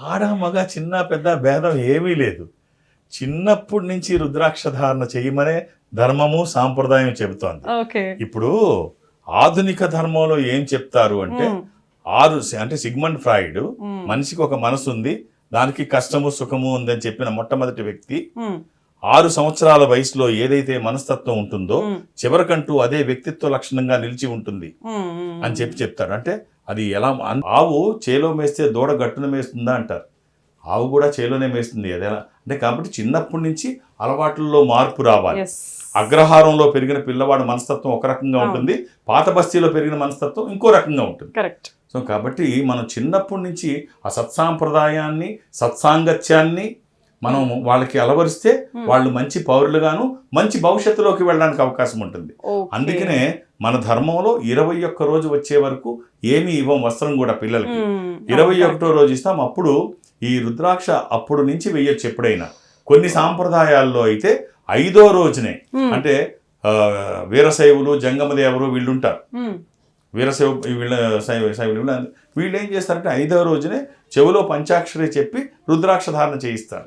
ఆడ మగ చిన్న పెద్ద భేదం ఏమీ లేదు చిన్నప్పటి నుంచి రుద్రాక్ష ధారణ చేయమనే ధర్మము సాంప్రదాయం చెబుతోంది ఇప్పుడు ఆధునిక ధర్మంలో ఏం చెప్తారు అంటే. ఆరు అంటే సిగ్మండ్ ఫ్రాయిడ్. మనిషికి ఒక మనసు ఉంది దానికి కష్టము సుఖము ఉందని చెప్పిన మొట్టమొదటి వ్యక్తి. ఆరు సంవత్సరాల వయసులో ఏదైతే మనస్తత్వం ఉంటుందో. చివరికంటూ అదే వ్యక్తిత్వ లక్షణంగా నిలిచి ఉంటుంది. అని చెప్పి చెప్తారు అంటే అది ఎలా ఆవు చేలో మేస్తే దూడ గట్టున మేస్తుందా అంటారు. ఆవు కూడా చేలోనే మేస్తుంది. అదేలా అంటే కాబట్టి చిన్నప్పటి నుంచి అలవాట్లలో మార్పు రావాలి. అగ్రహారంలో పెరిగిన పిల్లవాడు మనస్తత్వం ఒక రకంగా ఉంటుంది. పాత బస్తీలో పెరిగిన మనస్తత్వం ఇంకో రకంగా ఉంటుంది. కరెక్ట్ సో కాబట్టి మనం చిన్నప్పటి నుంచి ఆ సత్సాంప్రదాయాన్ని సత్సాంగత్యాన్ని మనం వాళ్ళకి అలవరిస్తే వాళ్ళు మంచి పౌరులుగాను మంచి భవిష్యత్తులోకి వెళ్ళడానికి అవకాశం ఉంటుంది. అందుకనే మన ధర్మంలో ఇరవై ఒక్క రోజు వచ్చే వరకు ఏమీ ఇవ్వం వస్త్రం కూడా పిల్లలకి. ఇరవై ఒకటో రోజు ఇస్తాం. అప్పుడు ఈ రుద్రాక్ష అప్పుడు నుంచి వెయ్యొచ్చు ఎప్పుడైనా. కొన్ని సాంప్రదాయాల్లో అయితే ఐదో రోజునే. అంటే వీరశైవులు జంగమదేవరు వీళ్ళు ఉంటారు వీరశైవ వీళ్ళ శైవ శైవులు వీళ్ళు ఏం చేస్తారంటే ఐదవ రోజునే చెవిలో పంచాక్షరి చెప్పి రుద్రాక్ష ధారణ చేయిస్తారు.